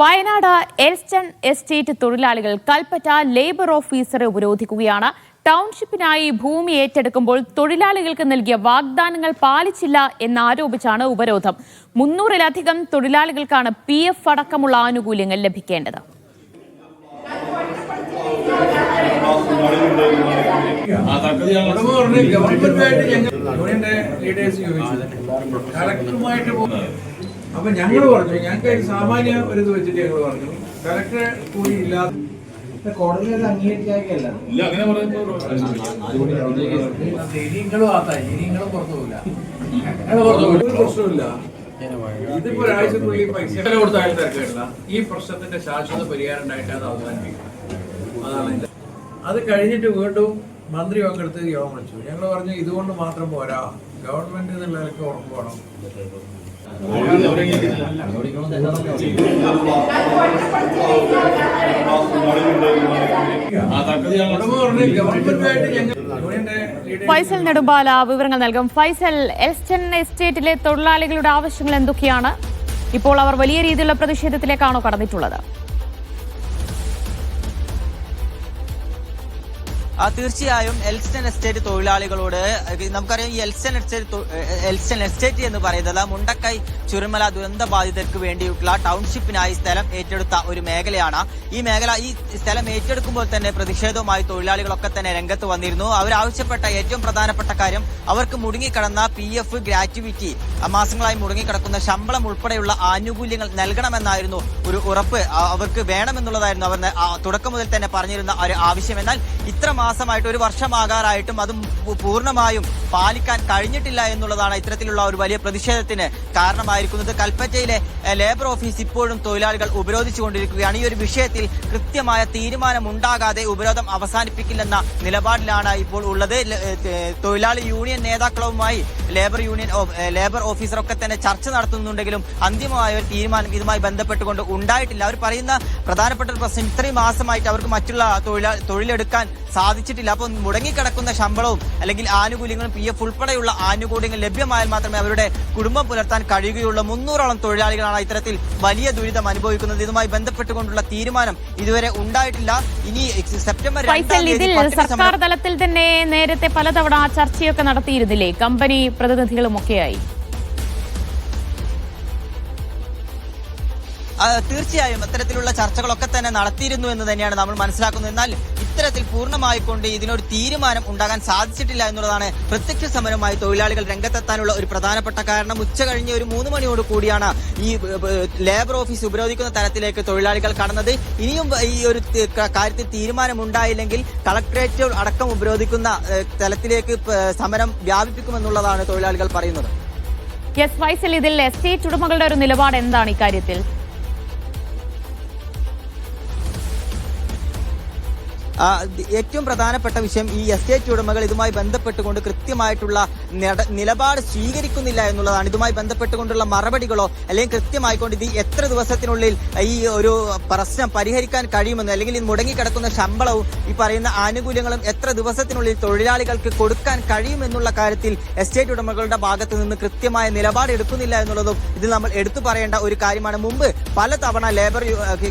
Wayanad Elston estate തൊഴിലാളികൾ Kalpetta labour ഓഫീസറെ ഉപരോധിക്കുകയാണ്. ടൗൺഷിപ്പിനായി ഭൂമി ഏറ്റെടുക്കുമ്പോൾ തൊഴിലാളികൾക്ക് നൽകിയ വാഗ്ദാനങ്ങൾ പാലിച്ചില്ല എന്നാരോപിച്ചാണ് ഉപരോധം. മുന്നൂറിലധികം തൊഴിലാളികൾക്കാണ് പി എഫ് അടക്കമുള്ള ആനുകൂല്യങ്ങൾ ലഭിക്കേണ്ടത്. അപ്പൊ ഞങ്ങൾ പറഞ്ഞു ഞങ്ങൾക്ക് സാമാന്യ ഒരു ഇത് വെച്ചിട്ട് ഞങ്ങൾ പറഞ്ഞു. കലക്ടറെ കൂടി ഇല്ലാതെ കോടതി അത് അംഗീകരിക്കാറില്ല ഇനിങ്ങളും ആത്തായി ഇനിങ്ങളും പുറത്തു പോകില്ല ഞങ്ങൾ പുറത്തു പോകില്ല ഒരു പ്രശ്നമില്ല ഇതിപ്പോ ഒരാഴ്ചക്കുള്ളിൽ പൈസ തിരക്കില്ല ഈ പ്രശ്നത്തിന്റെ ശാശ്വത പരിഹാരം ഉണ്ടായിട്ട് അത് അവസാനിപ്പിക്കും. അതാണ് ഇതിന്റെ അത് കഴിഞ്ഞിട്ട് വീണ്ടും മന്ത്രി പങ്കെടുത്ത് യോഗം വിളിച്ചു. ഞങ്ങൾ പറഞ്ഞു ഇതുകൊണ്ട് മാത്രം പോരാ. ഗവൺമെന്റ് എന്നുള്ള ഉറപ്പ് വേണം ഉടമ പറഞ്ഞു ഗവൺമെന്റുമായിട്ട് ഞങ്ങൾ യൂണിയന്റെ ലീഡേഴ്സ് ഫൈസൽ നെടുമ്പാല വിവരങ്ങൾ നൽകും. ഫൈസൽ എസ്റ്റൻ എസ്റ്റേറ്റിലെ തൊഴിലാളികളുടെ ആവശ്യങ്ങൾ എന്തൊക്കെയാണ്? ഇപ്പോൾ അവർ വലിയ രീതിയിലുള്ള പ്രതിഷേധത്തിലേക്കാണോ കടന്നിട്ടുള്ളത്? തീർച്ചയായും എൽസ്റ്റൺ എസ്റ്റേറ്റ് തൊഴിലാളികളോട് നമുക്കറിയാം ഈ എൽസ്റ്റൺ എസ്റ്റേറ്റ് എൽസ്റ്റൺ എസ്റ്റേറ്റ് എന്ന് പറയുന്നത് മുണ്ടക്കൈ ചുരുമല ദുരന്ത ബാധിതർക്ക് വേണ്ടിയിട്ടുള്ള ടൗൺഷിപ്പിനായി സ്ഥലം ഏറ്റെടുത്ത ഒരു മേഖലയാണ്. ഈ മേഖല ഈ സ്ഥലം ഏറ്റെടുക്കുമ്പോൾ തന്നെ പ്രതിഷേധവുമായി തൊഴിലാളികളൊക്കെ തന്നെ രംഗത്ത് വന്നിരുന്നു. അവരാവശ്യപ്പെട്ട ഏറ്റവും പ്രധാനപ്പെട്ട കാര്യം അവർക്ക് മുടങ്ങിക്കിടന്ന പി എഫ് ഗ്രാറ്റുവിറ്റി മാസങ്ങളായി മുടങ്ങിക്കിടക്കുന്ന ശമ്പളം ഉൾപ്പെടെയുള്ള ആനുകൂല്യങ്ങൾ നൽകണമെന്നായിരുന്നു ഒരു ഉറപ്പ് അവർക്ക് വേണമെന്നുള്ളതായിരുന്നു അവർ തുടക്കം മുതൽ തന്നെ പറഞ്ഞിരുന്ന ഒരു ആവശ്യം. എന്നാൽ ഇത്ര മാസമായിട്ട് ഒരു വർഷമാകാറായിട്ടും അത് പൂർണമായും പാലിക്കാൻ കഴിഞ്ഞിട്ടില്ല എന്നുള്ളതാണ് ഇത്തരത്തിലുള്ള ഒരു വലിയ പ്രതിഷേധത്തിന് കാരണമായിരിക്കുന്നത്. കൽപ്പറ്റയിലെ ലേബർ ഓഫീസ് ഇപ്പോഴും തൊഴിലാളികൾ ഉപരോധിച്ചുകൊണ്ടിരിക്കുകയാണ്. ഈ ഒരു വിഷയത്തിൽ കൃത്യമായ തീരുമാനമുണ്ടാകാതെ ഉപരോധം അവസാനിപ്പിക്കില്ലെന്ന നിലപാടിലാണ് ഇപ്പോൾ ഉള്ളത്. തൊഴിലാളി യൂണിയൻ നേതാക്കളുമായി ലേബർ യൂണിയൻ ലേബർ ഓഫീസറൊക്കെ തന്നെ ചർച്ച നടത്തുന്നുണ്ടെങ്കിലും അന്തിമമായ ഒരു തീരുമാനം ഇതുമായി ബന്ധപ്പെട്ടുകൊണ്ട് ഉണ്ടായിട്ടില്ല. അവർ പറയുന്ന പ്രധാനപ്പെട്ട ഒരു പ്രശ്നം ഇത്രയും മാസമായിട്ട് അവർക്ക് മറ്റുള്ള തൊഴിലാ തൊഴിലെടുക്കാൻ സാധിച്ചിട്ടില്ല അപ്പോൾ മുടങ്ങിക്കിടക്കുന്ന ശമ്പളവും അല്ലെങ്കിൽ ആനുകൂല്യങ്ങളും പി എഫ് ഉൾപ്പെടെയുള്ള ആനുകൂല്യങ്ങൾ ലഭ്യമായാൽ മാത്രമേ അവരുടെ കുടുംബം പുലർത്താൻ കഴിയുകയുള്ളൂ. മുന്നൂറോളം തൊഴിലാളികളാണ് ഇത്തരത്തിൽ വലിയ ദുരിതം അനുഭവിക്കുന്നത്. ഇതുമായി ബന്ധപ്പെട്ടുകൊണ്ടുള്ള തീരുമാനം ഇതുവരെ ഉണ്ടായിട്ടില്ല. ഇനി സെപ്റ്റംബർ ഇതിൽ സർക്കാർ തലത്തിൽ തന്നെ നേരത്തെ പലതവണ ചർച്ചയൊക്കെ നടത്തിയിരുന്നില്ലേ? കമ്പനി പ്രതിനിധികളുമൊക്കെയായി. തീർച്ചയായും അത്തരത്തിലുള്ള ചർച്ചകളൊക്കെ തന്നെ നടത്തിയിരുന്നു എന്ന് തന്നെയാണ് നമ്മൾ മനസ്സിലാക്കുന്നത്. എന്നാൽ ഇത്തരത്തിൽ പൂർണമായിക്കൊണ്ട് ഇതിനൊരു തീരുമാനം ഉണ്ടാകാൻ സാധിച്ചിട്ടില്ല എന്നുള്ളതാണ് പ്രത്യക്ഷ സമരമായി തൊഴിലാളികൾ രംഗത്തെത്താനുള്ള ഒരു പ്രധാനപ്പെട്ട കാരണം. ഉച്ച കഴിഞ്ഞ് ഒരു മൂന്ന് മണിയോട് കൂടിയാണ് ഈ ലേബർ ഓഫീസ് ഉപരോധിക്കുന്ന തരത്തിലേക്ക് തൊഴിലാളികൾ കടന്നത്. ഇനിയും ഈ ഒരു കാര്യത്തിൽ തീരുമാനം കാര്യത്തിൽ തീരുമാനമുണ്ടായില്ലെങ്കിൽ കളക്ടറേറ്റ് അടക്കം ഉപരോധിക്കുന്ന തലത്തിലേക്ക് സമരം വ്യാപിപ്പിക്കുമെന്നുള്ളതാണ് തൊഴിലാളികൾ പറയുന്നത്. ഇതിൽ എസ്റ്റേറ്റ് ഉടമകളുടെ ഒരു നിലപാട് എന്താണ് ഇക്കാര്യത്തിൽ? ഏറ്റവും പ്രധാനപ്പെട്ട വിഷയം ഈ എസ്റ്റേറ്റ് ഉടമകൾ ഇതുമായി ബന്ധപ്പെട്ടുകൊണ്ട് കൃത്യമായിട്ടുള്ള നിലപാട് സ്വീകരിക്കുന്നില്ല എന്നുള്ളതാണ്. ഇതുമായി ബന്ധപ്പെട്ടുകൊണ്ടുള്ള മറുപടികളോ അല്ലെങ്കിൽ കൃത്യമായിക്കൊണ്ട് ഇത് എത്ര ദിവസത്തിനുള്ളിൽ ഈ ഒരു പ്രശ്നം പരിഹരിക്കാൻ കഴിയുമെന്ന് അല്ലെങ്കിൽ മുടങ്ങിക്കിടക്കുന്ന ശമ്പളവും ഈ പറയുന്ന ആനുകൂല്യങ്ങളും എത്ര ദിവസത്തിനുള്ളിൽ തൊഴിലാളികൾക്ക് കൊടുക്കാൻ കഴിയുമെന്നുള്ള കാര്യത്തിൽ എസ്റ്റേറ്റ് ഉടമകളുടെ ഭാഗത്ത് നിന്ന് കൃത്യമായ നിലപാട് എടുക്കുന്നില്ല എന്നുള്ളതും ഇതിൽ നമ്മൾ എടുത്തു പറയേണ്ട ഒരു കാര്യമാണ്. മുമ്പ് പലതവണ ലേബർ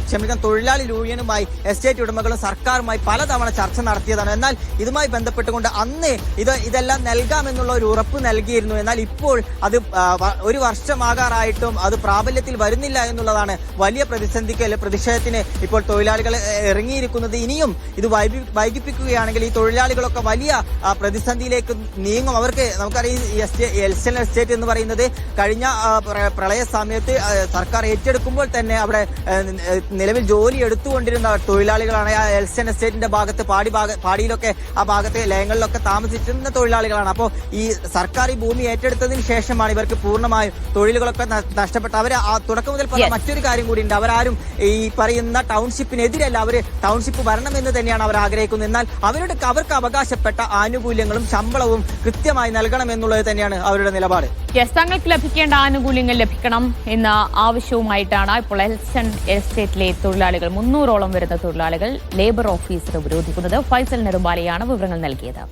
ക്ഷമിക്കാൻ തൊഴിലാളി യൂണിയനുമായി എസ്റ്റേറ്റ് ഉടമകളും സർക്കാരുമായി പലതവണ ചർച്ച നടത്തിയതാണ്. എന്നാൽ ഇതുമായി ബന്ധപ്പെട്ടുകൊണ്ട് അന്ന് ഇത് ഇതെല്ലാം നൽകാമെന്നുള്ള ഒരു ഉറപ്പ് നൽകിയിരുന്നു. എന്നാൽ ഇപ്പോൾ അത് ഒരു വർഷമാകാറായിട്ടും അത് പ്രാബല്യത്തിൽ വരുന്നില്ല എന്നുള്ളതാണ് വലിയ പ്രതിസന്ധിക്ക് അല്ലെ പ്രതിഷേധത്തിന് ഇപ്പോൾ തൊഴിലാളികൾ ഇറങ്ങിയിരിക്കുന്നത്. ഇനിയും ഇത് വൈകി വൈകിപ്പിക്കുകയാണെങ്കിൽ ഈ തൊഴിലാളികളൊക്കെ വലിയ പ്രതിസന്ധിയിലേക്ക് നീങ്ങും. അവർക്ക് നമുക്കറിയാം ഈ എസ്റ്റേ- എസ്റ്റേറ്റ് എന്ന് പറയുന്നത് കഴിഞ്ഞ പ്രളയ സമയത്ത് സർക്കാർ ഏറ്റെടുക്കുമ്പോൾ തന്നെ അവിടെ നിലവിൽ ജോലി എടുത്തുകൊണ്ടിരുന്ന തൊഴിലാളികളാണ് ആ എൽസൻ എസ്റ്റേറ്റിന്റെ ഭാഗത്ത് പാടി ഭാഗ പാടിയിലൊക്കെ ആ ഭാഗത്തെ ലയങ്ങളിലൊക്കെ താമസിച്ചിരുന്ന തൊഴിലാളികളാണ്. അപ്പോൾ ഈ സർക്കാർ ഈ ഭൂമി ഏറ്റെടുത്തതിന് ശേഷമാണ് ഇവർക്ക് പൂർണമായും തൊഴിലുകളൊക്കെ നഷ്ടപ്പെട്ട അവർ ആ തുടക്കം മുതൽ പറഞ്ഞ മറ്റൊരു കാര്യം കൂടി ഉണ്ട് അവരാരും ഈ പറയുന്ന ടൗൺഷിപ്പിനെതിരല്ല. അവർ ടൗൺഷിപ്പ് വരണമെന്ന് തന്നെയാണ് അവർ ആഗ്രഹിക്കുന്നത്. എന്നാൽ അവരുടെ അവർക്ക് അവകാശപ്പെട്ട ആനുകൂല്യങ്ങളും ശമ്പളവും കൃത്യമായി നൽകണം എന്നുള്ളത് തന്നെയാണ് അവരുടെ നിലപാട്. യെസ് തങ്ങൾക്ക് ലഭിക്കേണ്ട ആനുകൂല്യങ്ങൾ ലഭിക്കണം എന്ന ആവശ്യവുമായിട്ടാണ് ഇപ്പോൾ എൽസൺ എസ്റ്റേറ്റിലെ തൊഴിലാളികൾ മുന്നൂറോളം വരുന്ന തൊഴിലാളികൾ ലേബർ ഓഫീസർ ഉപരോധിക്കുന്നത്. ഫൈസൽ നെടുമ്പാലയാണ് വിവരങ്ങൾ നൽകിയത്.